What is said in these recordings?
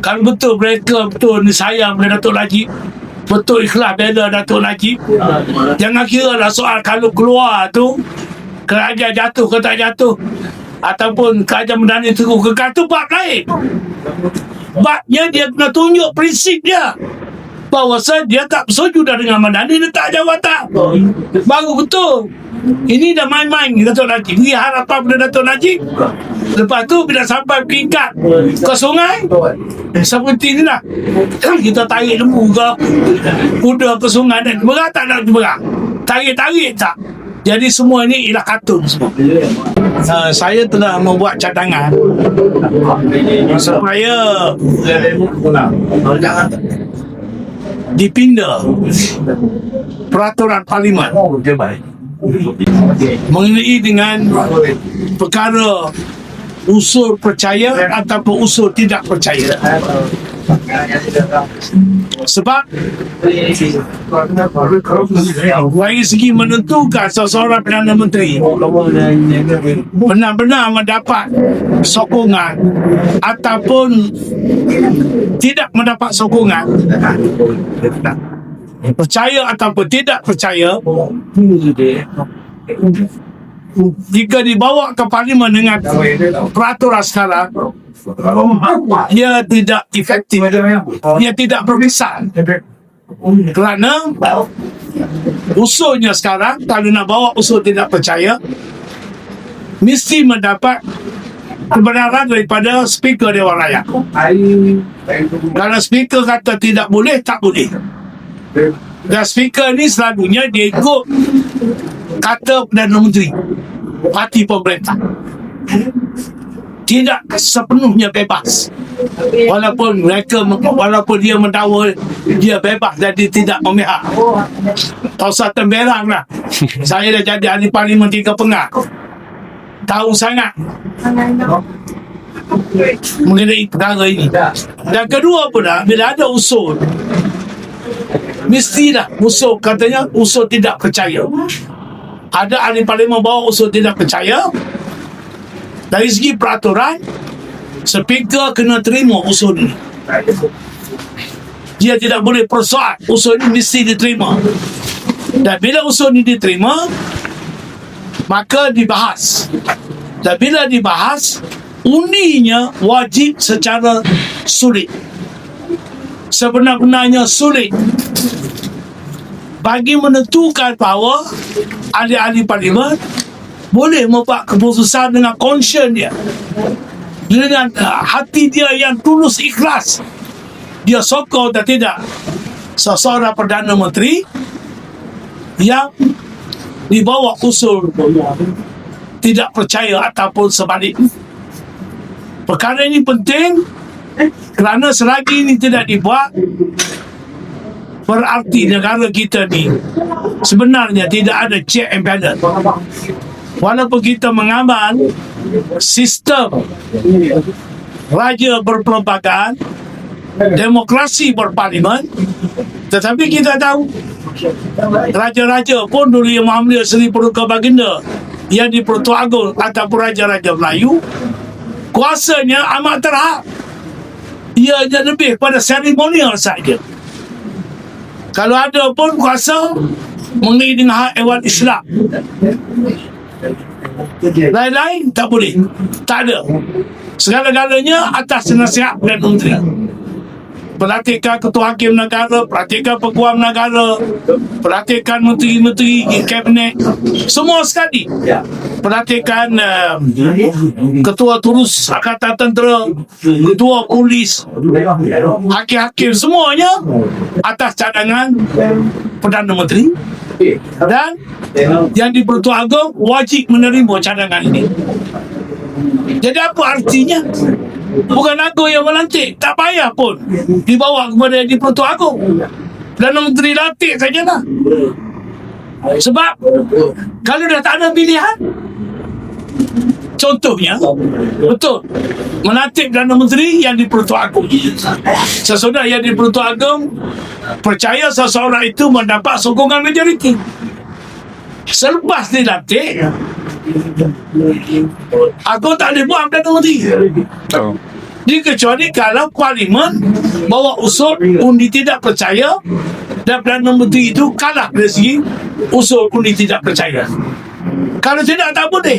Kalau betul mereka betul ni sayang pada Datuk Najib. Betul ikhlas bela Datuk Najib. Jangan kira lah soal kalau keluar tu Kerajaan jatuh ke tak jatuh. Ataupun kerajaan Merdani terus ke kata bab lain. Babnya dia kena tunjuk prinsip dia. Bahawa dia tak bersetuju dah dengan Merdani letak jawatan Baru betul. Ini dah main-main ni Datuk Najib. Beri harapan pada Datuk Najib Lepas tu bila sampai peringkat Ke sungai Seperti ni lah. Kita tarik lembu ke Kuda ke sungai dan Berat tak nak berat Tarik-tarik tak? Jadi semua ini ialah kartun semua. Uh, saya telah membuat cadangan. Supaya dipinda peraturan parlimen mengenai dengan perkara usul percaya ataupun usul tidak percaya? Sebab dari segi menentukan seseorang Perdana Menteri benar-benar mendapat sokongan ataupun tidak mendapat sokongan. Percaya ataupun tidak percaya jika dibawa ke parlimen dengan peraturan sekarang ia tidak efektif. Ia tidak berkesan. Kerana usulnya sekarang kalau nak bawa usul tidak percaya mesti mendapat kebenaran daripada speaker Dewan Rakyat. Kalau speaker kata tidak boleh tak boleh. Dan speaker ni selalunya dia ikut kata Perdana Menteri parti pemerintah. Tidak sepenuhnya bebas. Walaupun mereka walaupun dia mendakwa dia bebas jadi tidak memihak tak usah temberang lah saya dah jadi ahli parlimen tiga pengah tahu sangat. Mengenai perkara ini. Dan kedua pula bila ada usul mestilah usul katanya usul tidak percaya ada ahli parlimen bawa usul tidak percaya. Dari segi peraturan speaker kena terima usul ini dia tidak boleh persoal usul ini mesti diterima. Dan bila usul ini diterima maka dibahas. Dan bila dibahas undinya wajib secara sulit. Sebenar-benarnya sulit bagi menentukan bahawa ahli-ahli parlimen boleh membuat keputusan dengan conscience dia. Dengan uh, hati dia yang tulus ikhlas. Dia sokong dan tidak seseorang Perdana Menteri yang dibawa usul tidak percaya ataupun sebalik. Perkara ini penting kerana selagi ini tidak dibuat berarti negara kita ni sebenarnya tidak ada check and balance. Walaupun kita mengamal sistem raja berperlembagaan demokrasi berparlimen tetapi kita tahu raja-raja pun yang mengambil Seri Peruka Baginda yang di Pertua Agong ataupun raja-raja Melayu kuasanya amat terhad. Ia hanya lebih pada seremonial saja kalau ada pun kuasa mengenai dengan hak ewan Islam. Lain-lain tak boleh. Tak ada. Segala-galanya atas nasihat dan menteri perhatikan ketua hakim negara, perhatikan peguam negara, perhatikan menteri-menteri kabinet, semua sekali. Perhatikan uh, ketua turus Angkatan Tentera, ketua polis, hakim-hakim semuanya atas cadangan Perdana Menteri dan yang di Pertua Agong wajib menerima cadangan ini. Jadi apa artinya? Bukan aku yang melantik. Tak payah pun dibawa kepada di Pertua Agong. Perdana Menteri lantik sajalah. Sebab kalau dah tak ada pilihan, contohnya, betul, melantik Perdana Menteri yang di Pertua Agong. Sesudah yang di Pertua Agong, percaya seseorang itu mendapat sokongan majoriti. Selepas dilantik, Aku tak boleh buat Perdana Menteri. Oh. Dikecuali kalau parlimen bawa usul undi tidak percaya dan Perdana Menteri itu kalah dari segi usul undi tidak percaya. Kalau tidak, tak boleh.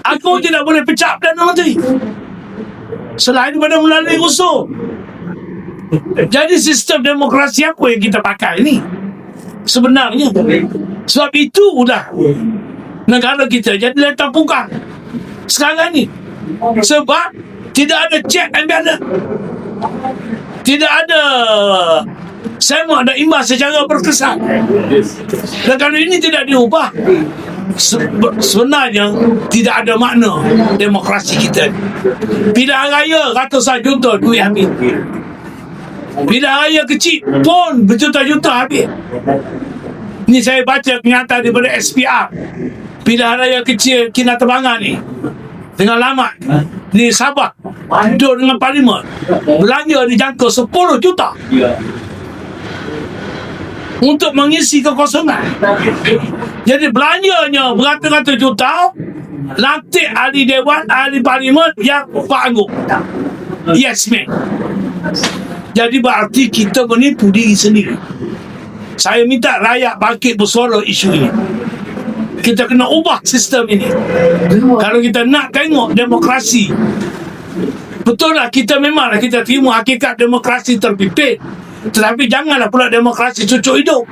Aku tidak boleh pecat Perdana Menteri. Selain daripada melalui usul. Jadi sistem demokrasi apa yang kita pakai ni? Sebenarnya. Sebab itu sudah negara kita jadi letak pukang. Sekarang ni. Sebab tidak ada check and balance. Tidak ada semak dan imbas secara berkesan. Dan kalau ini tidak diubah, se- sebenarnya tidak ada makna demokrasi kita. Pilihan raya ratusan juta duit habis. Pilihan raya kecil pun berjuta-juta habis. Ni saya baca kenyataan daripada SPR. Pilihan raya kecil Kinabalu ni. Dengan lamat. Di Sabah. Duduk dengan parlimen. Belanja dijangka 10 juta. Untuk mengisi kekosongan. Jadi belanjanya beratus-ratus juta lantik ahli dewan ahli parlimen yang Pak Angguk yes man jadi berarti kita menipu diri sendiri saya minta rakyat bangkit bersuara isu ini. Kita kena ubah sistem ini. Kalau kita nak tengok demokrasi betul lah kita memanglah kita terima hakikat demokrasi terpimpin tetapi janganlah pula demokrasi cucuk hidup.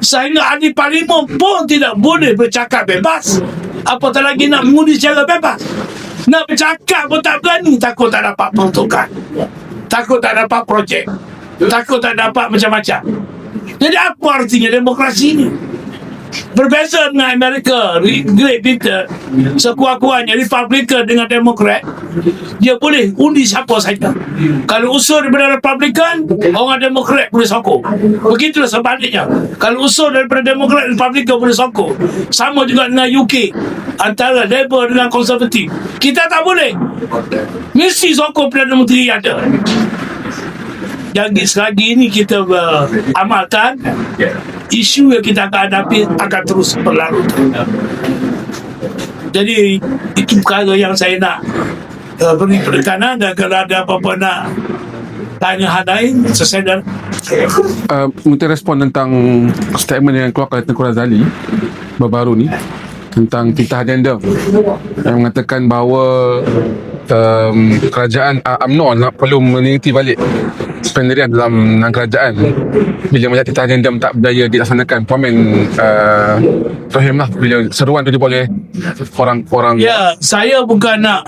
Sehingga ahli parlimen pun tidak boleh bercakap bebas. Apatah lagi nak mengundi secara bebas. Nak bercakap pun tak berani. Takut tak dapat peruntukan. Takut tak dapat projek takut tak dapat macam-macam. Jadi apa artinya demokrasi ini Berbeza dengan Amerika Great Britain Sekuat-kuatnya Republican dengan Demokrat Dia boleh undi siapa saja. Kalau usul daripada Republican Orang Demokrat boleh sokong. Begitulah sebaliknya. Kalau usul daripada Demokrat Republican boleh sokong. Sama juga dengan UK Antara Labour dengan Konservatif Kita tak boleh. Mesti sokong Perdana Menteri ada yang selagi ini kita uh, amalkan isu yang kita akan hadapi akan terus berlalu jadi itu perkara yang saya nak uh, beri penekanan dan kalau ada apa-apa nak tanya hal lain selesai dan uh, minta respon tentang statement yang keluarkan oleh Tengku Razali baru-baru ni tentang titah addendum yang mengatakan bahawa um, kerajaan uh, UMNO nak perlu meneliti balik pendirian dalam dalam kerajaan bila melihat titah addendum tak berdaya dilaksanakan Puamen uh, Rahim lah bila seruan tu dibuat oleh orang-orang ya saya bukan nak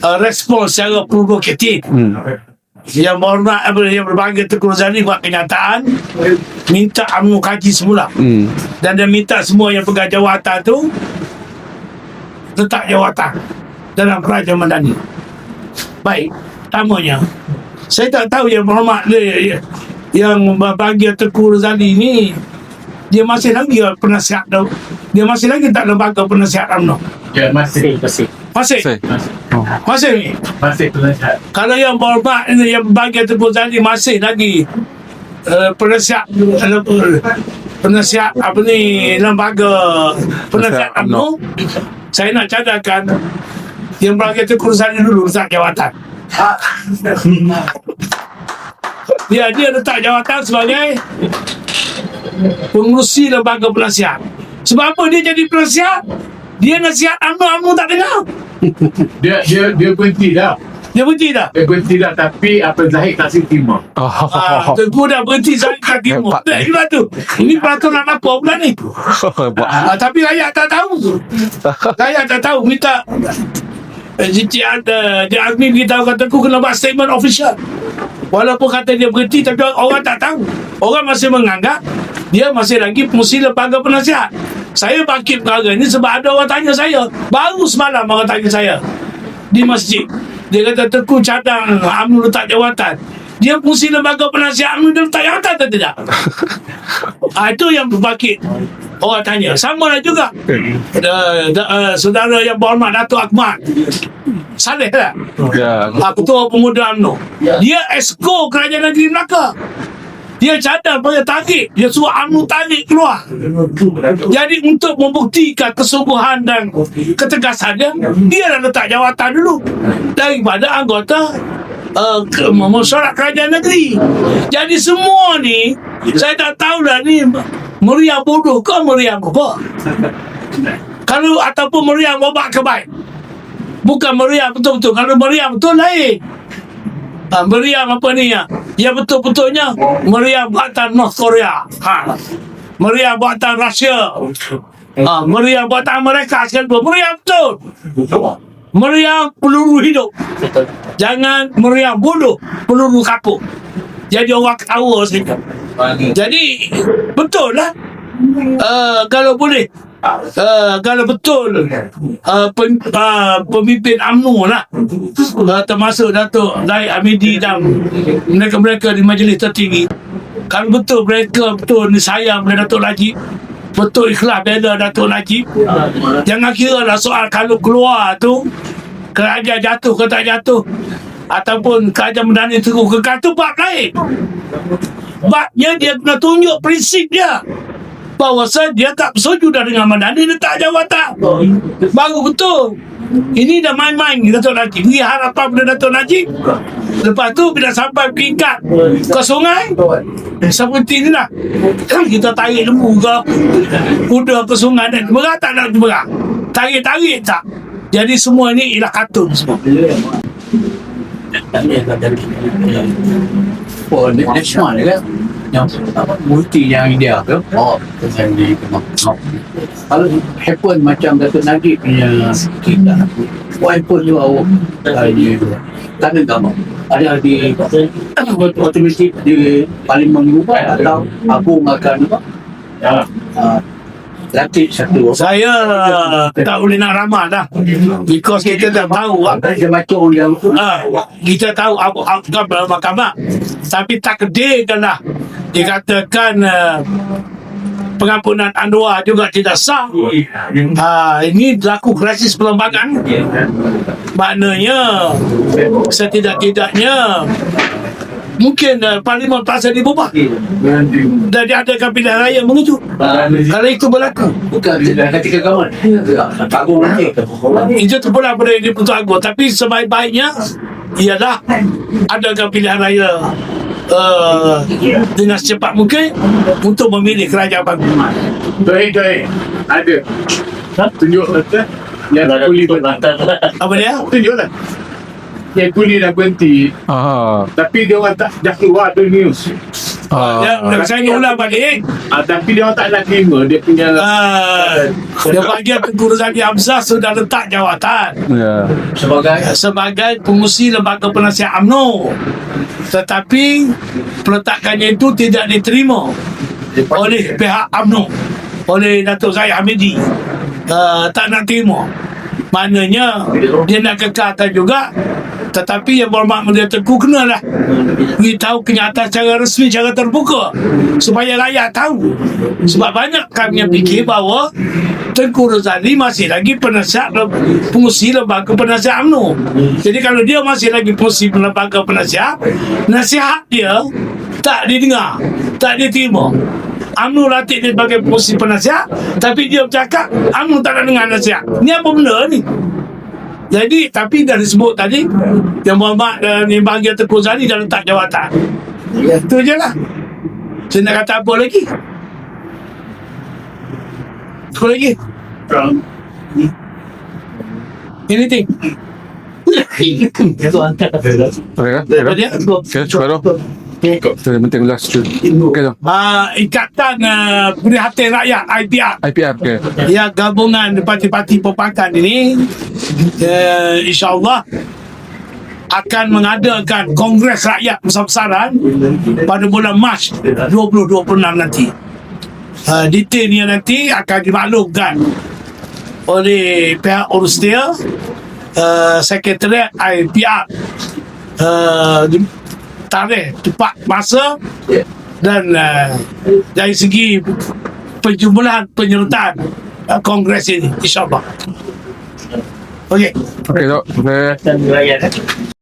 uh, respon secara provokatif hmm. yang berhormat yang berbahagia Tengku Razali buat kenyataan minta UMNO kaji semula Hmm. dan dia minta semua yang pegang jawatan tu letak jawatan dalam kerajaan Madani. Baik, tamanya saya tak tahu yang berhormat dia yang bahagia Tengku Razali ni dia masih lagi penasihat tau. Dia masih lagi tak lembaga penasihat UMNO. Ya, masih, masih. Masih? Masih, Masih ni? masih penasihat. Kalau yang berhormat ni yang bahagia Tengku Razali masih lagi uh, penasihat uh, penasihat apa ni lembaga penasihat UMNO saya nak cadangkan yang bahagia Tengku Razali dulu letak jawatan dia dia letak jawatan sebagai pengurusi lembaga penasihat sebab apa dia jadi penasihat dia nasihat UMNO UMNO tak dengar Dia dia dia berhenti dah. dia berhenti dah Dia berhenti dah tapi apa Zahid kasih terima. Oh, Ah, Tengku dah berhenti kat timur. Hebat Tak ni. juga tu. Ini peraturan apa pula ni? Ah, tapi rakyat tak tahu. Rakyat tak tahu. Minta Cik ada Cik Azmi beritahu kata aku kena buat statement official. Walaupun kata dia berhenti tapi orang tak tahu. Orang masih menganggap dia masih lagi fungsi lembaga penasihat. Saya bangkit perkara ni sebab ada orang tanya saya. Baru semalam orang tanya saya di masjid. Dia kata Tengku cadang UMNO letak jawatan. Dia fungsi lembaga penasihat UMNO dia letak jawatan atau tidak? ah, itu yang berbangkit. Orang tanya. Sama lah juga. Da, da, uh, saudara yang berhormat Datuk Akmal. Saleh lah. ya Ah, Ketua Pemuda UMNO. Dia esko Kerajaan Negeri Melaka. Dia cadang pakai tarik. Dia suruh UMNO tarik keluar. Jadi untuk membuktikan kesungguhan dan ketegasan dia, dia dah letak jawatan dulu daripada anggota uh, ke- mesyuarat kerajaan negeri. Jadi semua ni, saya tak tahu lah ni meriah bodoh ke meriah apa. Kalau ataupun meriah babak ke baik. Bukan meriah betul-betul. Kalau meriah betul lain. Ha, meriam apa ni ya? Ya betul-betulnya meriam buatan North Korea. Ha. Meriam buatan Rusia. Ha, meriam buatan Amerika sekalipun. Meriam betul. Meriam peluru hidup. Jangan meriam bodoh peluru kapuk. Jadi orang ketawa sedikit. Jadi betul lah. Uh, kalau boleh. Uh, kalau betul uh, pen, uh, pemimpin UMNO lah. Uh, termasuk Datuk Zahid Hamidi dan mereka-mereka di majlis tertinggi. Kalau betul mereka betul ni sayang pada Datuk Najib betul ikhlas bela Datuk Najib. Jangan kira lah soal kalau keluar tu kerajaan jatuh ke tak jatuh ataupun kerajaan mendani terus ke tu bab lain. Babnya dia kena tunjuk prinsip dia. Bahawa dia tak bersetuju dah dengan Madani dia tak jawatan baru betul. Ini dah main-main Datuk Najib. Beri harapan pada Datuk Najib. Lepas tu bila sampai peringkat ke sungai seperti ni lah. Kita tarik lembu ke? Kuda ke sungai dan berah tak nak berah tarik-tarik tak? Jadi semua ni ialah katun semua Oh, national kan? Yang apa, multi yang India ke? Oh, dengan di. Kalau happen macam Datuk Najib punya kita, what happen tu awak di tanah gambar? Ada di otomatik di parlimen juga atau agung akan apa? Uh, latih satu. Saya tak boleh nak ramal dah. Because kita dah tahu Dia macam yang Ah, kita tahu apa outcome dalam mahkamah tapi takdirkanlah dikatakan uh, pengampunan Anwar juga tidak sah. Ah, ini berlaku krisis perlembagaan. Maknanya setidak-tidaknya mungkin uh, parlimen pasal diubah dan diadakan pilihan raya mengejut kalau itu berlaku. Bukan ketika kawan. Agung nanti itu terpulang pada yang diputus agung. Tapi sebaik-baiknya ialah adakan pilihan raya uh, dengan secepat mungkin untuk memilih kerajaan baru. Tuan, tuan. Ada. Tunjuk kata. Yang kuli apa dia? Tunjuklah. Yang kuli dah berhenti. Ah, Tapi dia orang tak dah keluar tu news. ah, Ya, saya nak ulang balik Ah, tapi dia orang tak nak terima. Dia punya uh, dia panggil Tengku Razali Hamzah sudah letak jawatan. Ya. sebagai sebagai pengurusi lembaga penasihat UMNO. Tetapi peletakannya itu tidak diterima oleh pihak UMNO oleh Datuk Zahid Hamidi. Uh, tak nak terima. Maknanya dia nak kekalkan juga tetapi yang berhormat Mulia Tengku kenalah. Beritahu kenyataan secara resmi secara terbuka. Supaya rakyat tahu. Sebab banyak kami yang fikir bahawa Tengku Razali masih lagi penasihat pengurusi lembaga penasihat UMNO jadi kalau dia masih lagi pengurusi lembaga penasihat nasihat dia tak didengar tak diterima. UMNO latih dia sebagai pengurusi penasihat tapi dia bercakap UMNO tak nak dengar nasihat. Ni apa benda ni jadi tapi dah disebut tadi yang Muhammad dan yang bahagia Tengku Razali dah letak jawatan. Itu je lah. Saya nak kata apa lagi? Apa lagi? Anything? Boleh kan? apa? Dia? Okay, cukup dah. Kita penting last tu. Okay dah. uh, Ikatan uh, Prihatin Rakyat IPR IPR ke? ya gabungan parti-parti perpakan ini uh, insyaAllah akan mengadakan Kongres Rakyat Besar-besaran pada bulan Mac 2026 nanti. Uh, detailnya nanti akan dimaklumkan oleh pihak urus dia uh, Sekretariat IPR uh, tarikh tepat masa dan uh, dari segi penjumlahan penyertaan uh, kongres ini insyaallah okey Okay, dok. Okay.